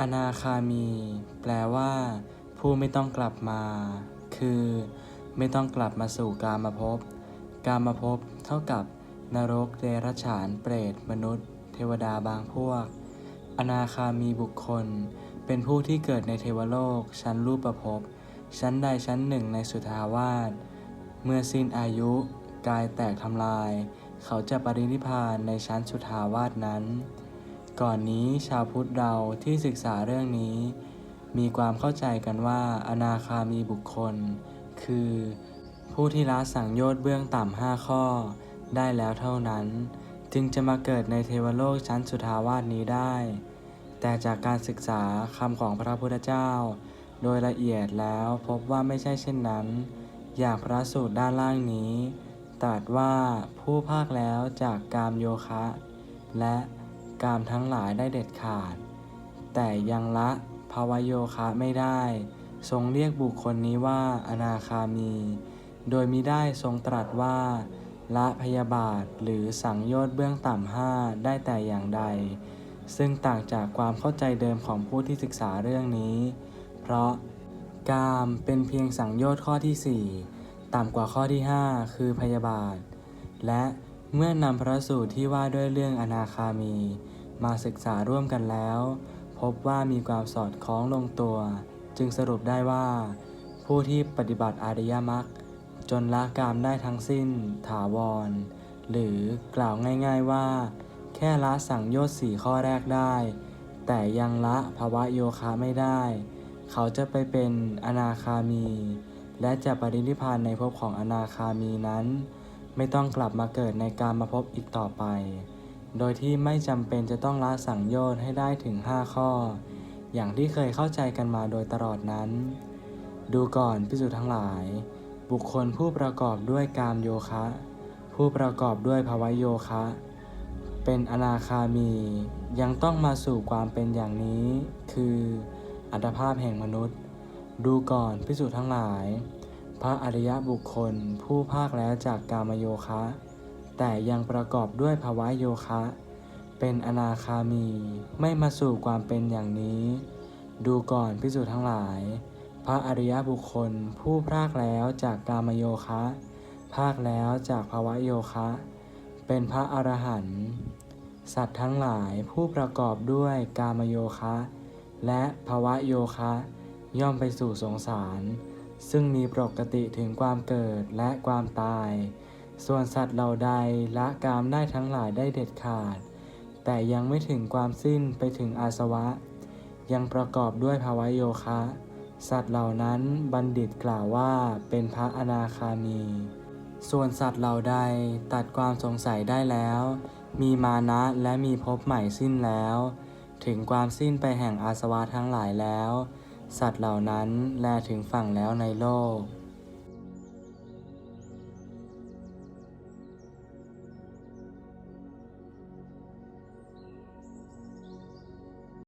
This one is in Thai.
อนาคามี แปลว่า ผู้ไม่ต้องกลับมา คือ ไม่ต้องกลับมาสู่กามภพ กามภพเท่ากับ นรกเดรัจฉาน เปรต มนุษย์ เทวดาบางพวก อนาคามีบุคคล เป็นผู้ที่เกิดในเทวโลก ชั้นรูปภพ ชั้นใดชั้นหนึ่งในสุทาวาส เมื่อสิ้นอายุ กายแตกทำลาย เขาจะปรินิพพานในชั้นสุทาวาสนั้น ก่อนนี้ชาวพุทธเราที่ศึกษาเรื่องนี้ มีความเข้าใจกันว่า อนาคามีบุคคล คือ ผู้ที่ละสังโยชน์เบื้องต่ำห้าข้อ ได้แล้วเท่านั้น จึงจะมาเกิดในเทวโลกชั้นสุทาวาสนี้ได้ แต่จากการศึกษาคำของพระพุทธเจ้า โดยละเอียดแล้วพบว่าไม่ใช่เช่นนั้น อย่างพระสูตรด้านล่างนี้ตรัสว่าผู้ภาคแล้วจากกามโยคะ และ กามทั้งหลายได้เด็ดขาด แต่ยังละภาวโยคะไม่ได้ ทรงเรียกบุคคลนี้ว่าอนาคามี โดยมิได้ทรงตรัสว่า ละพยาบาทหรือสังโยชน์เบื้องต่ำห้าได้แต่อย่างใด ซึ่งต่างจากความเข้าใจเดิมของผู้ที่ศึกษาเรื่องนี้ เพราะกามเป็นเพียงสังโยชน์ข้อที่ 4 ต่ำกว่าข้อที่ 5 คือพยาบาท และ เมื่อนำพระสูตรที่ว่าด้วยเรื่องอนาคามี มาศึกษาร่วมกันแล้ว พบว่ามีความสอดคล้องลงตัว จึงสรุปได้ว่า ผู้ที่ปฏิบัติอริยมรรคจนละกามได้ทั้งสิ้น ถาวร หรือกล่าวง่ายๆว่า แค่ละสังโยชน์สี่ข้อแรกได้ แต่ยังละภาวะโยคะไม่ได้ เขาจะไปเป็นอนาคามี และจะปรินิพานในภพของอนาคามีนั้น ไม่ต้องกลับมาเกิดในการมาพบอีกต่อไป โดยที่ไม่จำเป็นจะต้องละสังโยชน์ให้ได้ถึง 5 ข้อ อย่างที่เคยเข้าใจกันมาโดยตลอดนั้น ดูก่อนพิสุทั้งหลาย บุคคลผู้ประกอบด้วยกามโยคะ ผู้ประกอบด้วยภาวะโยคะ เป็นอนาคามี ยังต้องมาสู่ความเป็นอย่างนี้ คืออัตภาพแห่งมนุษย์ ดูก่อนพิสุทั้งหลาย พระอริยบุคคลผู้ภาคแล้วจากกามโยคะ แต่ยังประกอบด้วยภาวะโยคะ เป็นอนาคามีไม่มาสู่ความเป็นอย่างนี้ ดูก่อนพิสุทั้งหลาย พระอริยบุคคลผู้พากแล้วจากกามโยคะ ภาคแล้วจากภาวะโยคะ เป็นพระอรหันต์สัตว์ทั้งหลายผู้ประกอบด้วยกามโยคะ และภาวะโยคะ ย่อมไปสู่สงสาร ซึ่งมีปกติถึงความเกิดและความตาย ส่วนสัตว์เหล่าใดละกามได้ทั้งหลายได้เด็ดขาด แต่ยังไม่ถึงความสิ้นไปถึงอาสวะ ยังประกอบด้วยภาวะโยคะ สัตว์เหล่านั้นบัณฑิตกล่าวว่าเป็นพระอนาคามี ส่วนสัตว์เหล่าใดตัดความสงสัยได้แล้ว มีมานะและมีภพใหม่สิ้นแล้ว ถึงความสิ้นไปแห่งอาสวะทั้งหลายแล้ว สัตว์เหล่านั้นแลถึงฝั่งแล้วในโลก